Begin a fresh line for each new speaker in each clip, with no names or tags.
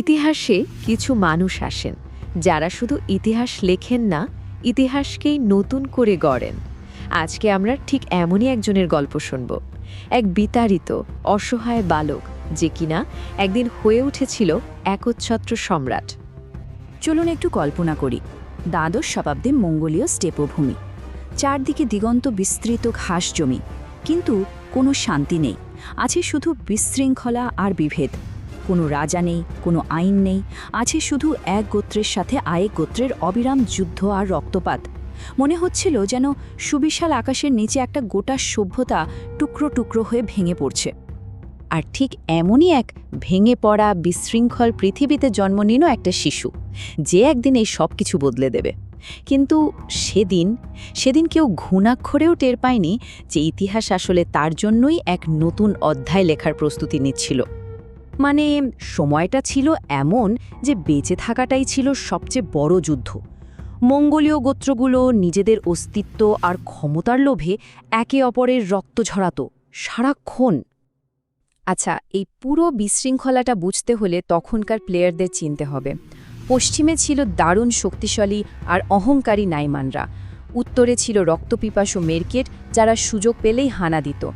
ইতিহাসে কিছু মানুষ আসেন, যারা শুধু ইতিহাস লেখেন না, ইতিহাসকেই নতুন করে গড়েন। আজকে আমরা ঠিক এমনই একজনের গল্প শুনব। এক বিতাড়িত, অসহায় বালক, যে কিনা একদিন হয়ে উঠেছিল একচ্ছত্র সম্রাট।
চলুন একটু কল্পনা করি। দ্বাদশ শতাব্দে মঙ্গোলীয় স্টেপভূমি। চারদিকে দিগন্ত বিস্তৃত ঘাস জমি, কিন্তু কোনো শান্তি নেই। আছে শুধু বিশৃঙ্খলা আর বিভেদ। কোনো রাজা নেই, কোনো আইন নেই, আছে শুধু এক গোত্রের সাথে আরেক গোত্রের অবিরাম যুদ্ধ আর রক্তপাত। মনে হচ্ছিল যেন সুবিশাল আকাশের নিচে একটা গোটা সভ্যতা টুকরো টুকরো হয়ে ভেঙে পড়ছে।
আর ঠিক এমনই এক ভেঙে পড়া বিশৃঙ্খল পৃথিবীতে জন্ম নিল একটা শিশু, যে একদিন এই সব কিছু বদলে দেবে। কিন্তু সেদিন সেদিন কেউ ঘুণাক্ষরেও টের পায়নি যে ইতিহাস আসলে তার জন্যই এক নতুন অধ্যায় লেখার প্রস্তুতি নিচ্ছিল। মানে সময়টা ছিল এমন যে বেঁচে থাকাটাই ছিল সবচেয়ে বড় যুদ্ধ। মঙ্গোলীয় গোত্রগুলো নিজেদের অস্তিত্ব আর ক্ষমতার লোভে একে অপরের রক্ত ঝরাত, সারাক্ষণ।
আচ্ছা এই পুরো বিশৃঙ্খলাটা বুঝতে হলে তখনকার প্লেয়ারদের চিনতে হবে। পশ্চিমে ছিল দারুণ শক্তিশালী আর অহংকারী নাইমানরা। উত্তরে ছিল রক্তপিপাসু মেরকেট, যারা সুযোগ পেলেই হানা দিত।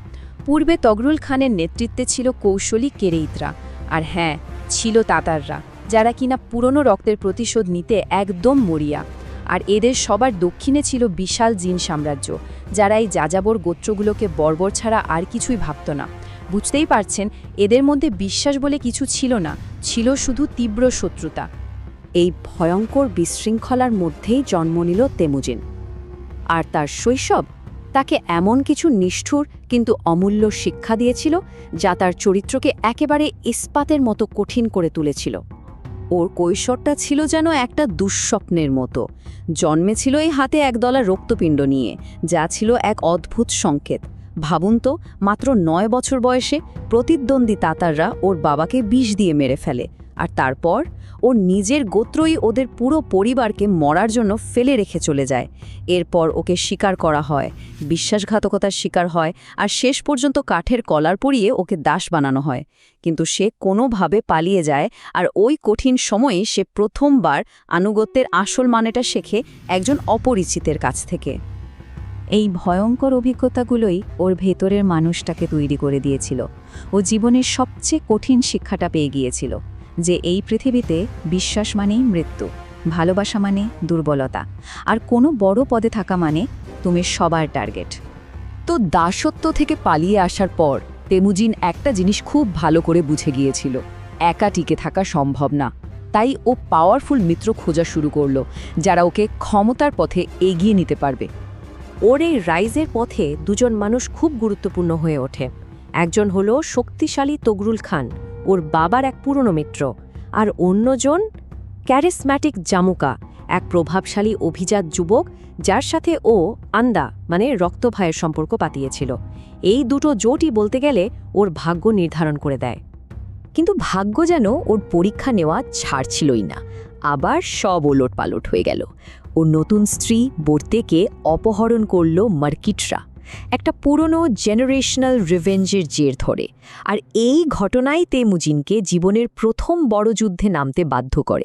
পূর্বে তগরুল খানের নেতৃত্বে ছিল কৌশলী কেরেইতরা। আর হ্যাঁ ছিল তাতাররা, যারা কিনা পুরনো রক্তের প্রতিশোধ নিতে একদম মরিয়া। আর এদের সবার দক্ষিণে ছিল বিশাল জিন সাম্রাজ্য, যারা এই যাযাবর গোত্রগুলোকে বর্বর ছাড়া আর কিছুই ভাবত না। বুঝতেই পারছেন, এদের মধ্যে বিশ্বাস বলে কিছু ছিল না, ছিল শুধু তীব্র শত্রুতা।
এই ভয়ঙ্কর বিশৃঙ্খলার মধ্যেই জন্ম নিল তেমুজিন। আর তার শৈশব তাকে এমন কিছু নিষ্ঠুর কিন্তু অমূল্য শিক্ষা দিয়েছিল, যা তার চরিত্রকে একেবারে ইস্পাতের মতো কঠিন করে তুলেছিল। ওর কৈশোরটা ছিল যেন একটা দুঃস্বপ্নের মতো। জন্মেছিল এই হাতে একদলা রক্তপিণ্ড নিয়ে, যা ছিল এক অদ্ভুত সংকেত। ভাবুন তো, মাত্র নয় বছর বয়সে প্রতিদ্বন্দ্বী তাতাররা ওর বাবাকে বিষ দিয়ে মেরে ফেলে। আর তারপর ওর নিজের গোত্রই ওদের পুরো পরিবারকে মরার জন্য ফেলে রেখে চলে যায়। এরপর ওকে শিকার করা হয়, বিশ্বাসঘাতকতার শিকার হয় আর শেষ পর্যন্ত কাঠের কলার পরিয়ে ওকে দাস বানানো হয়। কিন্তু সে কোনোভাবে পালিয়ে যায় আর ওই কঠিন সময়ে সে প্রথমবার আনুগত্যের আসল মানেটা শেখে একজন অপরিচিতের কাছ থেকে। এই ভয়ঙ্কর অভিজ্ঞতাগুলোই ওর ভেতরের মানুষটাকে তৈরি করে দিয়েছিল। ও জীবনের সবচেয়ে কঠিন শিক্ষাটা পেয়ে গিয়েছিল। যে এই পৃথিবীতে বিশ্বাস মানেই মৃত্যু, ভালোবাসা মানে দুর্বলতা। আর কোনো বড় পদে থাকা মানে তুমি সবার টার্গেট।
তো দাসত্ব থেকে পালিয়ে আসার পর তেমুজিন একটা জিনিস খুব ভালো করে বুঝে গিয়েছিল, একা টিকে থাকা সম্ভব না। তাই ও পাওয়ারফুল মিত্র খোঁজা শুরু করল, যারা ওকে ক্ষমতার পথে এগিয়ে নিতে পারবে। ওর এই রাইজের পথে দুজন মানুষ খুব গুরুত্বপূর্ণ হয়ে ওঠে। একজন হলো শক্তিশালী তগরুল খান। ওর বাবার এক পুরনো মিত্র আর অন্যজন ক্যারিসম্যাটিক জামুকা, এক প্রভাবশালী অভিজাত যুবক যার সাথে ও আন্দা মানে রক্তভাইয়ের সম্পর্ক পাতিয়েছিল। এই দুটো জোটই বলতে গেলে ওর ভাগ্য নির্ধারণ করে দেয়। কিন্তু ভাগ্য যেন ওর পরীক্ষা নেওয়া ছাড়ছিলই না। আবার সব ওলট পালট হয়ে গেল। ওর নতুন স্ত্রী বর্তেকে অপহরণ করল মার্কিটরা। একটা পুরনো জেনারেশনাল রিভেঞ্জের জের ধরে। আর এই ঘটনাই তেমুজিনকে জীবনের প্রথম বড় যুদ্ধে নামতে বাধ্য করে।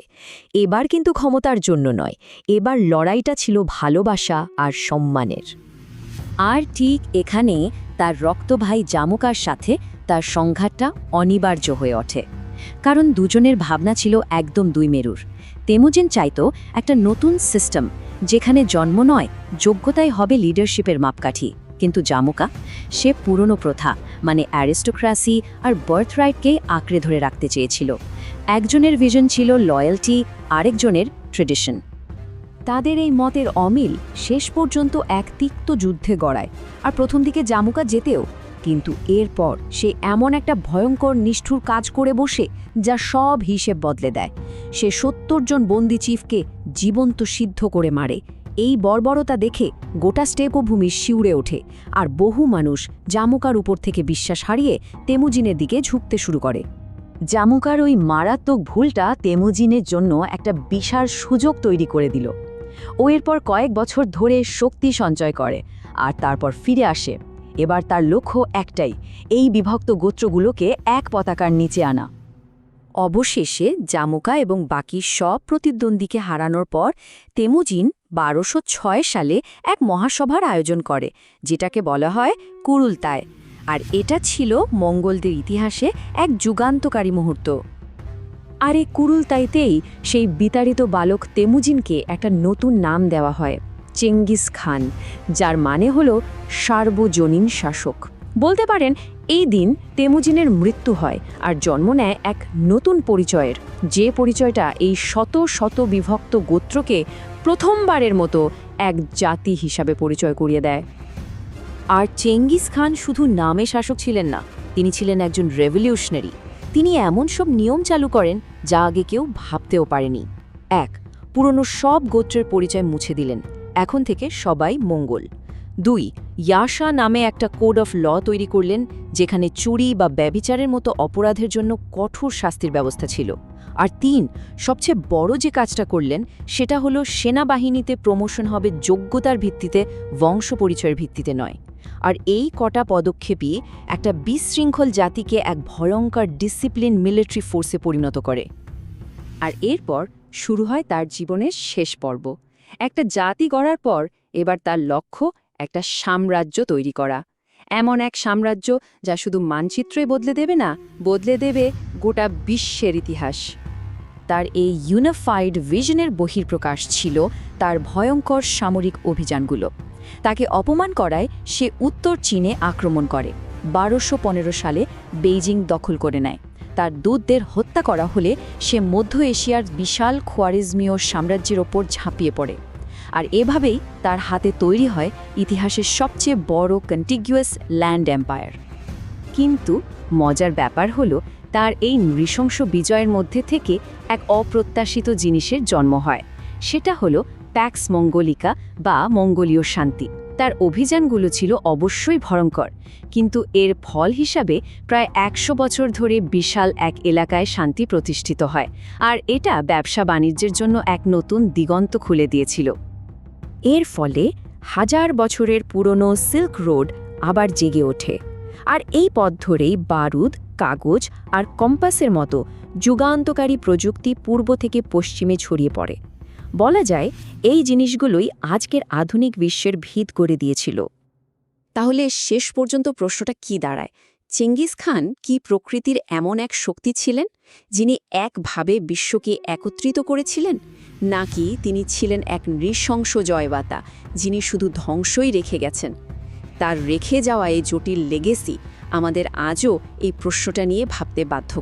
এবার কিন্তু ক্ষমতার জন্য নয়, এবার লড়াইটা ছিল ভালোবাসা আর সম্মানের।
আর ঠিক এখানে তার রক্তভাই জামুকার সাথে তার সংঘাতটা অনিবার্য হয়ে ওঠে। কারণ দুজনের ভাবনা ছিল একদম দুই মেরুর। তেমুজিন চাইত একটা নতুন সিস্টেম যেখানে জন্ম নয়, যোগ্যতাই হবে লিডারশিপের মাপকাঠি। কিন্তু জামুকা, সে পুরনো প্রথা মানে অ্যারিস্টোক্রাসি আর বার্থরাইটকে আঁকড়ে ধরে রাখতে চেয়েছিল। একজনের ভিজন ছিল লয়্যালটি আরেকজনের ট্রেডিশন তাদের এই মতের অমিল শেষ পর্যন্ত এক তিক্ত যুদ্ধে গড়ায়। আর প্রথম দিকে জামুকা যেতেও, কিন্তু এরপর সে এমন একটা ভয়ঙ্কর, নিষ্ঠুর কাজ করে বসে, যা সব হিসেব বদলে দেয়। সে সত্তর জন বন্দি চিফকে জীবন্ত সিদ্ধ করে মারে। এই বর্বরতা দেখে গোটা স্টেপভূমি শিউরে ওঠে আর বহু মানুষ জামুকার উপর থেকে বিশ্বাস হারিয়ে তেমুজিনের দিকে ঝুঁকতে শুরু করে। জামুকার ওই মারাত্মক ভুলটা তেমুজিনের জন্য একটা বিশাল সুযোগ তৈরি করে দিল। ও এরপর কয়েক বছর ধরে শক্তি সঞ্চয় করে আর তারপর ফিরে আসে। এবার তার লক্ষ্য একটাই, এই বিভক্ত গোত্রগুলোকে এক পতাকার নিচে আনা। অবশেষে জামুকা এবং বাকি সব প্রতিদ্বন্দ্বীকে হারানোর পর তেমুজিন বারোশো সালে এক মহাসভার আয়োজন করে, যেটাকে বলা হয় কুরুলতায় আর এটা ছিল মঙ্গলদের ইতিহাসে এক যুগান্তকারী মুহূর্ত। আর এই কুরুলতাইতেই সেই বিতাড়িত বালক তেমুজিনকে একটা নতুন নাম দেওয়া হয়, চেঙ্গিস খান, যার মানে হল সার্বজনীন শাসক। বলতে পারেন, এই দিন তেমুজিনের মৃত্যু হয় আর জন্ম নেয় এক নতুন পরিচয়ের। যে পরিচয়টা এই শত শত বিভক্ত গোত্রকে প্রথমবারের মতো এক জাতি হিসাবে পরিচয় করিয়ে দেয়। আর চেঙ্গিস খান শুধু নামে শাসক ছিলেন না, তিনি ছিলেন একজন রেভলিউশনারি তিনি এমন সব নিয়ম চালু করেন যা আগে কেউ ভাবতেও পারেনি। এক, পুরনো সব গোত্রের পরিচয় মুছে দিলেন। এখন থেকে সবাই মঙ্গল। দুই, ইয়াশা নামে একটা কোড অফ ল তৈরি করলেন, যেখানে চুরি বা ব্যবিচারের মতো অপরাধের জন্য কঠোর শাস্তির ব্যবস্থা ছিল। আর তিন, সবচেয়ে বড় যে কাজটা করলেন, সেটা হলো সেনাবাহিনীতে প্রমোশন হবে যোগ্যতার ভিত্তিতে, বংশ পরিচয়ের ভিত্তিতে নয়। আর এই কটা পদক্ষেপই একটা বিশৃঙ্খল জাতিকে এক ভয়ঙ্কর ডিসিপ্লিন মিলিটারি ফোর্সে পরিণত করে। আর এরপর শুরু হয় তার জীবনের শেষ পর্ব। একটা জাতি গড়ার পর, এবার তার লক্ষ্য একটা সাম্রাজ্য তৈরি করা। এমন এক সাম্রাজ্য যা শুধু মানচিত্রই বদলে দেবে না, বদলে দেবে গোটা বিশ্বের ইতিহাস। তার এই ইউনিফাইড ভিশনের বহির্প্রকাশ ছিল তার ভয়ঙ্কর সামরিক অভিযানগুলো। তাকে অপমান করায় সে উত্তর চীনে আক্রমণ করে, বারোশো সালে বেইজিং দখল করে নেয়। তার দূতদের হত্যা করা হলে সে মধ্য এশিয়ার বিশাল খোয়ারিজমীয় সাম্রাজ্যের ওপর ঝাঁপিয়ে পড়ে। আর এভাবেই তার হাতে তৈরি হয় ইতিহাসের সবচেয়ে বড় কন্টিগুয়াস ল্যান্ড এম্পায়ার কিন্তু মজার ব্যাপার হলো, তার এই নৃশংস বিজয়ের মধ্যে থেকে এক অপ্রত্যাশিত জিনিসের জন্ম হয়। সেটা হলো প্যাক্স মঙ্গলিকা বা মঙ্গলীয় শান্তি। তার অভিযানগুলো ছিল অবশ্যই ভয়ঙ্কর, কিন্তু এর ফল হিসাবে প্রায় একশো বছর ধরে বিশাল এক এলাকায় শান্তি প্রতিষ্ঠিত হয়। আর এটা ব্যবসা বাণিজ্যের জন্য এক নতুন দিগন্ত খুলে দিয়েছিল। এর ফলে হাজার বছরের পুরনো সিল্ক রোড আবার জেগে ওঠে। আর এই পথ ধরেই বারুদ, কাগজ আর কম্পাসের মতো যুগান্তকারী প্রযুক্তি পূর্ব থেকে পশ্চিমে ছড়িয়ে পড়ে। বলা যায়, এই জিনিসগুলোই আজকের আধুনিক বিশ্বের ভিত করে দিয়েছিল। তাহলে শেষ পর্যন্ত প্রশ্নটা কি দাঁড়ায়? চেঙ্গিস খান কি প্রকৃতির এমন এক শক্তি ছিলেন, যিনি একভাবে বিশ্বকে একত্রিত করেছিলেন, নাকি তিনি ছিলেন এক নৃশংস জয়বাতা যিনি শুধু ধ্বংসই রেখে গেছেন? তার রেখে যাওয়া এই জটিল লেগেসি আমাদের আজও এই প্রশ্নটা নিয়ে ভাবতে বাধ্য করে।